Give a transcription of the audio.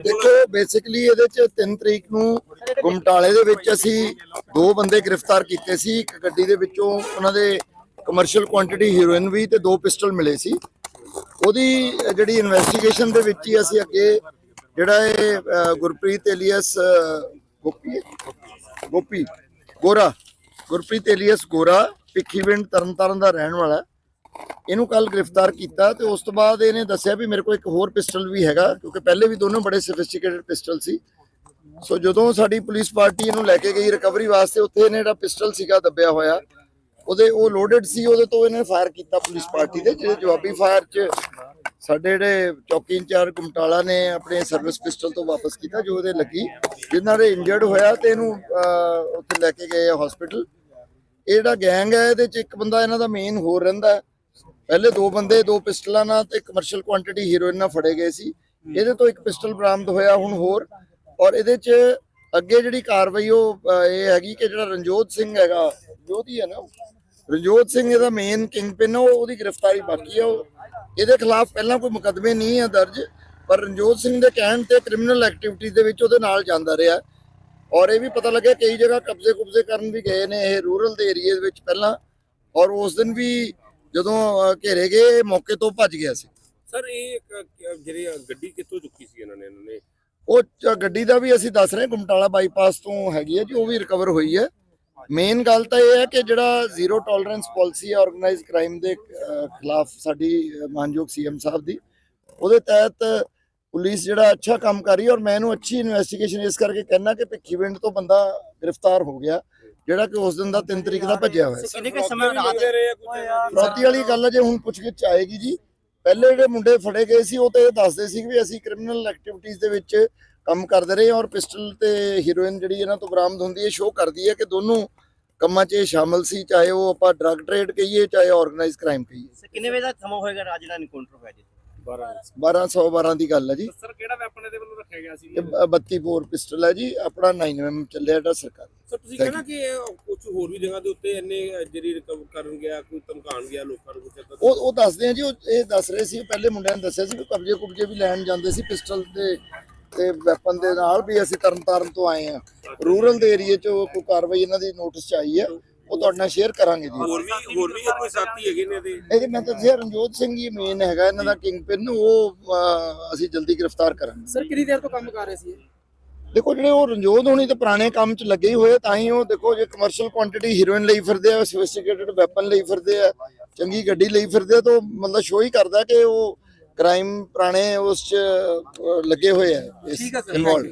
ਦੇਖੋ ਬੇਸਿਕਲੀ ਇਹਦੇ ਚ 3 ਤਰੀਕ ਨੂੰ ਗੁਮਟਾਲੇ ਦੇ ਵਿੱਚ ਅਸੀਂ ਦੋ ਬੰਦੇ ਗ੍ਰਿਫਤਾਰ ਕੀਤੇ ਸੀ ਇੱਕ ਗੱਡੀ ਦੇ ਵਿੱਚੋਂ ਉਹਨਾਂ ਦੇ ਕਮਰਸ਼ੀਅਲ ਕੁਆਂਟੀਟੀ ਹੀਰੋਇਨ ਵੀ ਤੇ ਦੋ ਪਿਸਟਲ ਮਿਲੇ ਸੀ ਉਹਦੀ ਜਿਹੜੀ ਇਨਵੈਸਟੀਗੇਸ਼ਨ ਦੇ ਵਿੱਚ ਹੀ ਅਸੀਂ ਅੱਗੇ ਜਿਹੜਾ ਇਹ ਅ, ਗੁਰਪ੍ਰੀਤ ਏਲੀਅਸ ਅ, ਗੋਪੀ ਹੈ? ਗੋਪੀ ਗੋਰਾ ਗੁਰਪ੍ਰੀਤ ਏਲੀਅਸ ਗੋਰਾ ਭਿੱਖੀਵਿੰਡ ਤਰਨਤਾਰਨ ਦਾ ਰਹਿਣ ਵਾਲਾ ਹੈ। ਇਹਨੂੰ ਕੱਲ ਗ੍ਰਿਫਤਾਰ ਕੀਤਾ ਤੇ ਉਸ ਤੋਂ ਬਾਅਦ ਇਹਨੇ ਦੱਸਿਆ ਵੀ ਮੇਰੇ ਕੋਲ ਇੱਕ ਹੋਰ ਪਿਸਟਲ ਵੀ ਹੈਗਾ, ਕਿਉਂਕਿ ਪਹਿਲੇ ਵੀ ਦੋਨੋਂ ਬੜੇ ਸੋਫਿਸਟੀਕੇਟਡ ਪਿਸਟਲ ਸੀ। ਸੋ ਜਦੋਂ ਸਾਡੀ ਪੁਲਿਸ ਪਾਰਟੀ ਇਹਨੂੰ ਲੈ ਕੇ ਗਈ ਰਿਕਵਰੀ ਵਾਸਤੇ, ਉੱਥੇ ਇਹਨੇ ਜਿਹੜਾ ਪਿਸਟਲ ਸੀਗਾ ਦੱਬਿਆ ਹੋਇਆ, ਉਹਦੇ ਉਹ ਲੋਡਡ ਸੀ, ਉਹਦੇ ਤੋਂ ਇਹਨੇ ਫਾਇਰ ਕੀਤਾ ਪੁਲਿਸ ਪਾਰਟੀ ਦੇ, ਜਿਹੜੇ ਜਵਾਬੀ ਫਾਇਰ 'ਚ ਸਾਡੇ ਜਿਹੜੇ ਚੌਕੀ ਇੰਚਾਰਜ ਕੁਮਟਾਲਾ ਨੇ ਆਪਣੇ ਸਰਵਿਸ ਪਿਸਟਲ ਤੋਂ ਵਾਪਸ ਕੀਤਾ, ਜੋ ਉਹਦੇ ਲੱਗੀ, ਜਿਨ੍ਹਾਂ ਦੇ ਇੰਜਰਡ ਹੋਇਆ ਤੇ ਇਹਨੂੰ ਉੱਥੇ ਲੈ ਕੇ ਗਏ ਆ ਹਸਪੀਟਲ ਇਹ ਜਿਹੜਾ ਗੈਂਗ ਹੈ, ਇਹਦੇ ਚ ਇੱਕ ਬੰਦਾ ਇਹਨਾਂ ਦਾ ਮੇਨ ਹੋਰ ਰਹਿੰਦਾ ਪਹਿਲੇ ਦੋ ਬੰਦੇ, ਦੋ ਪਿਸਟਲਾਂ ਨਾਲ ਤੇ ਕਮਰਸ਼ੀਅਲ ਕੁਆਂਟੀਟੀ ਹੀਰੋਇਨ ਨਾਲ ਫੜੇ ਗਏ ਸੀ। ਇਹਦੇ ਤੋਂ ਇੱਕ ਪਿਸਟਲ ਬਰਾਮਦ ਹੋਇਆ ਹੁਣ ਹੋਰ। ਔਰ ਇਹਦੇ ਚ ਅੱਗੇ ਜਿਹੜੀ ਕਾਰਵਾਈ ਉਹ ਇਹ ਹੈਗੀ ਕਿ ਜਿਹੜਾ ਰਣਜੋਤ ਸਿੰਘ ਹੈਗਾ, ਰਣਜੋਤ ਹੈ ਨਾ ਉਹ? ਰਣਜੋਤ ਸਿੰਘ ਇਹਦਾ ਮੇਨ ਕਿੰਗ ਪਿਨ ਉਹ ਉਹਦੀ ਗ੍ਰਿਫਤਾਰੀ ਬਾਕੀ ਆ। ਉਹ ਇਹਦੇ ਖਿਲਾਫ ਪਹਿਲਾਂ ਕੋਈ ਮੁਕੱਦਮੇ ਨਹੀਂ ਹੈ ਦਰਜ, ਪਰ ਰਣਜੋਤ ਸਿੰਘ ਦੇ ਕਹਿਣ ਤੇ ਕ੍ਰਿਮੀਨਲ ਐਕਟੀਵਿਟੀਜ਼ ਦੇ ਵਿੱਚ ਉਹਦੇ ਨਾਲ ਜਾਂਦਾ ਰਿਹਾ। ਔਰ ਇਹ ਵੀ ਪਤਾ ਲੱਗਿਆ ਕਈ ਜਗ੍ਹਾ ਕਬਜ਼ੇ ਕੁਬਜ਼ੇ ਕਰਨ ਵੀ ਗਏ ਨੇ, ਇਹ ਰੂਰਲ ਦੇ ਏਰੀਆ ਵਿੱਚ ਪਹਿਲਾਂ। ਔਰ ਉਸ ਦਿਨ ਵੀ ਜਦੋਂ ਘੇਰੇ ਗਏ ਇਹ ਮੌਕੇ ਤੋਂ ਭੱਜ ਗਿਆ ਸੀ। ਸਰ ਇਹ ਜਿਹੜੀ ਗੱਡੀ ਕਿੱਥੋਂ ਚੁੱਕੀ ਸੀ ਇਹਨਾਂ ਨੇ ਇਹਨਾਂ ਨੇ? ਉਹ ਗੱਡੀ ਦਾ ਵੀ ਅਸੀਂ ਦੱਸ ਰਹੇ ਗੁਮਟਾਲਾ ਬਾਈਪਾਸ ਤੋਂ ਹੈਗੀ ਹੈ ਜੀ ਉਹ ਵੀ ਰਿਕਵਰ ਹੋਈ ਹੈ। ਮੇਨ ਗੱਲ ਤਾਂ ਇਹ ਹੈ ਕਿ ਜਿਹੜਾ ਜ਼ੀਰੋ ਟੋਲਰੈਂਸ ਪਾਲਿਸੀ ਹੈ ਆਰਗੇਨਾਈਜ਼ਡ ਕ੍ਰਾਈਮ ਦੇ ਖਿਲਾਫ ਸਾਡੀ ਮਾਨਯੋਗ ਸੀਐਮ ਸਾਹਿਬ ਦੀ ਉਹਦੇ ਤਹਿਤ ਪੁਲਿਸ ਜਿਹੜਾ ਅੱਛਾ ਕੰਮ ਕਰ ਰਹੀ ਹੈ ਔਰ ਮੈਂ ਇਹਨੂੰ ਅੱਛੀ ਇਨਵੈਸਟੀਗੇਸ਼ਨ ਇਸ ਕਰਕੇ ਕਹਿਣਾ ਕਿ ਭਿੱਖੀਵਿੰਡ ਤੋਂ ਬੰਦਾ ਗ੍ਰਿਫਤਾਰ ਹੋ ਗਿਆ। ਜਿਹੜਾ ਕਿ ਉਸ ਦਿਨ ਦਾ 3 ਤਰੀਕ ਦਾ ਭੱਜਿਆ ਹੋਇਆ ਸੀ। ਕਿੰਨੇ ਕੁ ਸਮੇਂ ਰਾਤ ਫਰੌਤੀ ਵਾਲੀ ਗੱਲ ਹੈ ਜੇ ਹੁਣ ਪੁੱਛਗਿੱਛ ਆਏਗੀ ਜੀ ਪਹਿਲੇ ਜਿਹੜੇ ਮੁੰਡੇ ਫੜੇ ਗਏ ਸੀ ਉਹ ਤੇ ਇਹ ਦੱਸਦੇ ਸੀ ਵੀ ਅਸੀਂ ਕ੍ਰਿਮੀਨਲ ਐਕਟੀਵਿਟੀਜ਼ ਦੇ ਵਿੱਚ ਕੰਮ ਕਰਦੇ ਰਹੇ ਹਾਂ ਔਰ ਪਿਸਟਲ ਤੇ ਹੀਰੋਇਨ ਜਿਹੜੀ ਇਹਨਾਂ ਤੋਂ ਬਰਾਮਦ ਹੁੰਦੀ ਹੈ ਸ਼ੋਅ ਕਰਦੀ ਹੈ ਕਿ ਦੋਨੋਂ ਕੰਮਾਂ 'ਚ ਇਹ ਸ਼ਾਮਲ ਸੀ ਚਾਹੇ ਉਹ ਆਪਾਂ ਡਰੱਗ ਟ੍ਰੇਡ ਕਹੀਏ ਚਾਹੇ ਆਰਗੇਨਾਈਜ਼ ਕ੍ਰਾਈਮ ਕਹੀਏ। ਕਿੰਨੇ ਵਜੇ ਦਾ ਸਮਾਂ ਹੋਏਗਾ ਰਾਜ ਦਾ ਐਨਕਾਊਂਟਰ ਹੋਇਆ ਜੀ? 1212 ਦੀ ਗੱਲ ਹੈ ਜੀ। ਸਰ ਕਿਹੜਾ ਵੈਪਨ ਇਹਦੇ ਵੱਲੋਂ ਰੱਖਿਆ ਗਿਆ ਸੀ? ਇਹ ਬ- 32 ਬੋਰ ਪਿਸਟਲ ਹੈ ਜੀ ਆਪਣਾ 9mm ਚੱਲਿਆ ਜਿਹੜਾ ਸਰਕਾਰ। ਸਰ ਤੁਸੀਂ Thank ਕਹਿਣਾ ਕਿ ਕੁਝ ਹੋਰ ਵੀ ਜਗ੍ਹਾ ਦੇ ਉੱਤੇ ਇੰਨੇ ਜਿਹੜੀ ਰਿਕਵਰ ਕਰਨ ਗਿਆ ਕੋਈ ਧਮਕਾਣ ਗਿਆ ਲੋਕਾਂ ਨੂੰ ਕੁਝ ਏਦਾਂ ਦਾ? ਉਹ ਉਹ ਦੱਸਦੇ ਆ ਜੀ ਉਹ ਇਹ ਦੱਸ ਰਹੇ ਸੀ ਪਹਿਲੇ ਮੁੰਡਿਆਂ ਨੇ ਦੱਸਿਆ ਸੀ ਕਿ ਕਬਜ਼ੇ ਕੁਬਜ਼ੇ ਵੀ ਲੈਣ ਜਾਂਦੇ ਸੀ ਪਿਸਟਲ ਤੇ ਤੇ ਵੈਪਨ ਦੇ ਨਾਲ ਵੀ ਅਸੀਂ ਤਰਨਤਾਰਨ ਤੋਂ ਆਏ ਆ। ਰੂਰਲ ਦੇ ਏਰੀਏ 'ਚ ਕੋਈ ਕਾਰਵਾਈ ਇਹਨਾਂ ਦੀ ਨੋਟਿਸ 'ਚ ਆਈ ਹੈ ਉਹ ਤੁਹਾਡੇ ਨਾਲ ਸ਼ੇਅਰ ਕਰਾਂਗੇ ਜੀ। ਹੋਰ ਵੀ ਹੋਰ ਵੀ ਕੋਈ ਸਾਥੀ ਹੈਗੇ ਨੇ ਇਹਦੇ? ਇਹਦੇ ਮੈਂ ਤਾਂ ਦੱਸਿਆ ਰਣਜੋਤ ਸਿੰਘ ਹੀ ਮੇਨ ਹੈਗਾ ਇਹਨਾਂ ਦਾ ਕਿੰਗ ਪਿਨ ਉਹ ਅਹ, ਅਸੀਂ ਜਲਦੀ ਗ੍ਰਿਫਤਾਰ ਕਰਾਂਗੇ। ਸਰ ਕਿੰਨੀ ਦੇਰ ਤੋਂ ਕੰਮ ਕਰ ਰਹੇ ਸੀ ਇਹ? ਦੇਖੋ ਜਿਹੜੇ ਉਹ ਰਣਜੋਤ ਹੋਣੀ ਤੇ ਪੁਰਾਣੇ ਕੰਮ 'ਚ ਲੱਗੇ ਹੀ ਹੋਏ ਤਾਂ ਹੀ ਉਹ ਦੇਖੋ ਜੇ ਕਮਰਸ਼ੀਅਲ ਕੁਆਂਟੀਟੀ ਹੀਰੋਇਨ ਲਈ ਫਿਰਦੇ ਆ ਸੋਫਿਸਟੀਕੇਟਡ ਵੈਪਨ ਲਈ ਫਿਰਦੇ ਆ ਚੰਗੀ ਗੱਡੀ ਲਈ ਫਿਰਦੇ ਆ ਤਾਂ ਮਤਲਬ ਸ਼ੋਅ ਹੀ ਕਰਦਾ ਕਿ ਉਹ ਕ੍ਰਾਈਮ ਪੁਰਾਣੇ ਉਸ 'ਚ ਲੱਗੇ ਹੋਏ ਆ ਠੀਕ ਹੈ ਇਨਵੋਲਡ